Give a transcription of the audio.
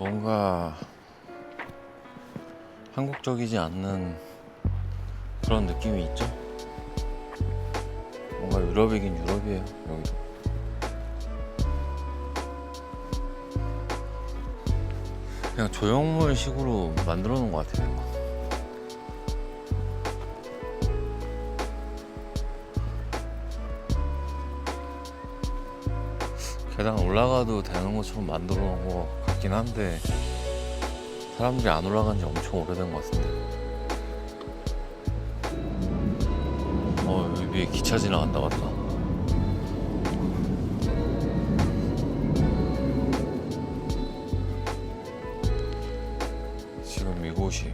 뭔가 한국적이지 않는 그런 느낌이 있죠. 뭔가 유럽이긴 유럽이에요. 여기도. 그냥 조형물 식으로 만들어 놓은 것 같아요. 계단 올라가도 되는 것처럼 만들어 놓은 것 같긴 한데 사람들이 안 올라간 지 엄청 오래된 것 같은데. 어 위에 기차 지나간다 맞다 지금 이곳이